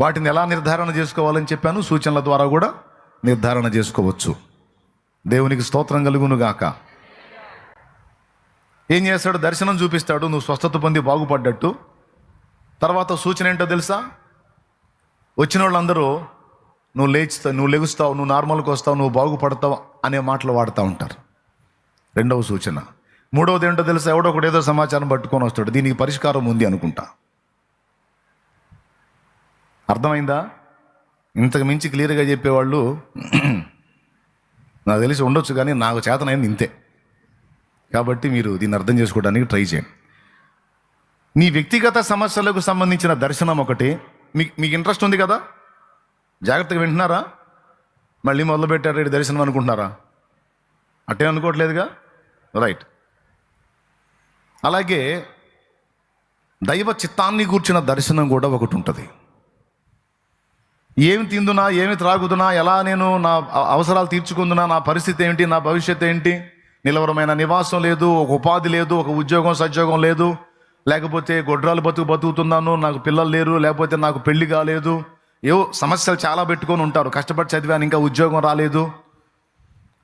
వాటిని ఎలా నిర్ధారణ చేసుకోవాలని చెప్పాను? సూచనల ద్వారా కూడా నిర్ధారణ చేసుకోవచ్చు. దేవునికి స్తోత్రం కలుగును గాక. ఏం చేస్తాడు? దర్శనం చూపిస్తాడు. నువ్వు స్వస్థత పొంది బాగుపడ్డట్టు. తర్వాత సూచన ఏంటో తెలుసా? వచ్చిన వాళ్ళందరూ నువ్వు లేచుతావు నువ్వు లెగుస్తావు నువ్వు నార్మల్కి వస్తావు నువ్వు బాగుపడతావు అనే మాటలు వాడుతూ ఉంటారు. రెండవ సూచన. మూడవది ఏంటో తెలుసా? ఎవడో ఒకటి ఏదో సమాచారం పట్టుకొని వస్తాడు. దీనికి పరిష్కారం ఉంది అనుకుంటా. అర్థమైందా? ఇంతకు మించి క్లియర్గా చెప్పేవాళ్ళు నాకు తెలిసి ఉండొచ్చు కానీ నాకు చేతనైంది ఇంతే. కాబట్టి మీరు దీన్ని అర్థం చేసుకోవడానికి ట్రై చేయండి. నీ వ్యక్తిగత సమస్యలకు సంబంధించిన దర్శనం ఒకటి. మీకు మీకు ఇంట్రెస్ట్ ఉంది కదా? జాగ్రత్తగా వింటున్నారా? మళ్ళీ మొదలుపెట్టారు దర్శనం అనుకుంటున్నారా? అట్టే అనుకోవట్లేదుగా? రైట్. అలాగే దైవ చిత్తాన్ని కూర్చిన దర్శనం కూడా ఒకటి ఉంటుంది. ఏమి తిందునా ఏమి త్రాగుదునా ఎలా నేను నా అవసరాలు తీర్చుకుందునా నా పరిస్థితి ఏంటి నా భవిష్యత్తు ఏంటి? నిలవరమైన నివాసం లేదు ఒక ఉపాధి లేదు ఒక ఉద్యోగం సద్యోగం లేదు. లేకపోతే గొడ్రాలు బతుకు బతుకుతున్నాను నాకు పిల్లలు లేరు లేకపోతే నాకు పెళ్ళి కాలేదు. ఏవో సమస్యలు చాలా పెట్టుకొని ఉంటారు. కష్టపడి చదివాను ఇంకా ఉద్యోగం రాలేదు.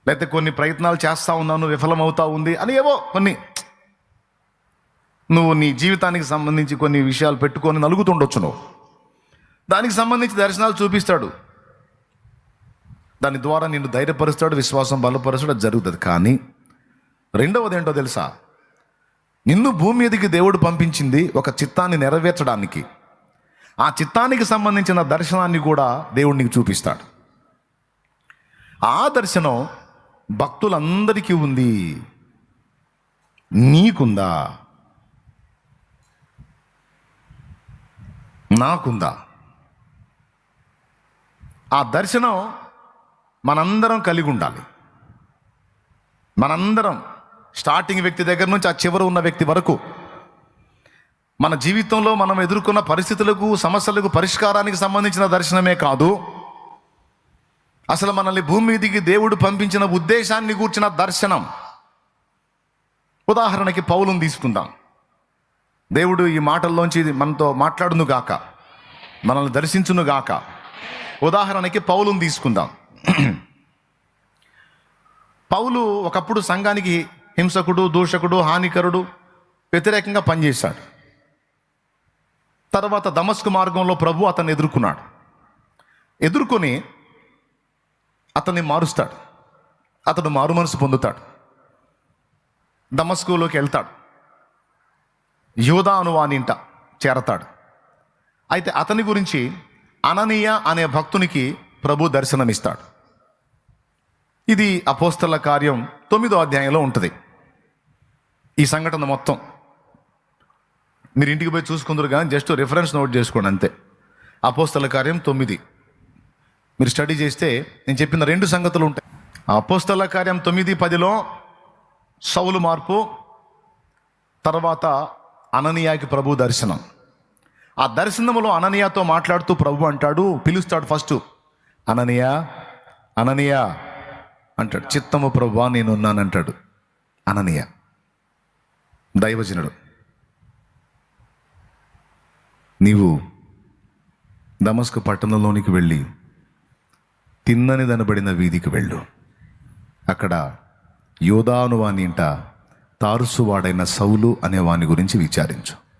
లేకపోతే కొన్ని ప్రయత్నాలు చేస్తూ ఉన్నాను విఫలమవుతా ఉంది అని ఏవో కొన్ని నువ్వు నీ జీవితానికి సంబంధించి కొన్ని విషయాలు పెట్టుకొని నలుగుతుండొచ్చు నువ్వు. దానికి సంబంధించి దర్శనాలు చూపిస్తాడు. దాని ద్వారా నిన్ను ధైర్యపరుస్తాడు విశ్వాసం బలపరుస్తాడు జరుగుతుంది. కానీ రెండవది ఏంటో తెలుసా? నిన్ను భూమి మీదకి దేవుడు పంపించింది ఒక చిత్తాన్ని నెరవేర్చడానికి. ఆ చిత్తానికి సంబంధించిన దర్శనాన్ని కూడా దేవుడు నీకు చూపిస్తాడు. ఆ దర్శనం భక్తులందరికీ ఉంది. నీకుందా? నాకుందా? ఆ దర్శనం మనందరం కలిగి ఉండాలి. మనందరం స్టార్టింగ్ వ్యక్తి దగ్గర నుంచి ఆ చివర ఉన్న వ్యక్తి వరకు మన జీవితంలో మనం ఎదుర్కొన్న పరిస్థితులకు సమస్యలకు పరిష్కారానికి సంబంధించిన దర్శనమే కాదు. అసలు మనల్ని భూమి మీదికి దేవుడు పంపించిన ఉద్దేశాన్ని కూర్చిన దర్శనం. ఉదాహరణకి పౌలను తీసుకుందాం. దేవుడు ఈ మాటల్లోంచి మనతో మాట్లాడును గాక మనల్ని దర్శించును గాక ఉదాహరణకి పౌలును తీసుకుందాం. పౌలు ఒకప్పుడు సంఘానికి హింసకుడు దూషకుడు హానికరుడు వ్యతిరేకంగా పనిచేశాడు. తర్వాత దమస్కు మార్గంలో ప్రభు అతన్ని ఎదుర్కొన్నాడు. ఎదుర్కొని అతన్ని మారుస్తాడు. అతడు మారు మనసు పొందుతాడు. దమస్కులోకి వెళ్తాడు. యోధా అనువానింట చేరతాడు. అయితే అతని గురించి అననీయ అనే భక్తునికి ప్రభు దర్శనమిస్తాడు. ఇది అపోస్తల కార్యం తొమ్మిదో అధ్యాయంలో ఉంటుంది. ఈ సంఘటన మొత్తం. మీరు ఇంటికి పోయి చూసుకుందరు కానీ జస్ట్ రిఫరెన్స్ నోట్ చేసుకోండి అంతే. అపోస్తల కార్యం తొమ్మిది. మీరు స్టడీ చేస్తే నేను చెప్పిన రెండు సంగతులు ఉంటాయి. అపోస్తల కార్యం తొమ్మిది పదిలో సౌలు మార్పు తర్వాత అననీయాకి ప్రభు దర్శనం. ఆ దర్శనంలో అననీయాతో మాట్లాడుతూ ప్రభు అంటాడు పిలుస్తాడు ఫస్ట్. అననీయ అననీయ అంటాడు. చిత్తము ప్రభు నేనున్నానంటాడు. అననీయ. దైవజనుడు. నీవు దమస్కు పట్టణంలోనికి వెళ్ళి తిన్నని దనబడిన వీధికి వెళ్ళు. అక్కడ యోధాను వాని ఇంట తారుసువాడైన సౌలు అనే వాని గురించి విచారించు.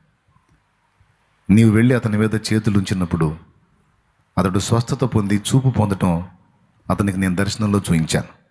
నీవు వెళ్ళి అతని మీద చేతులు ఉంచినప్పుడు అతడు స్వస్థత పొంది చూపు పొందటం అతనికి నేను దర్శనంలో చూయించాను.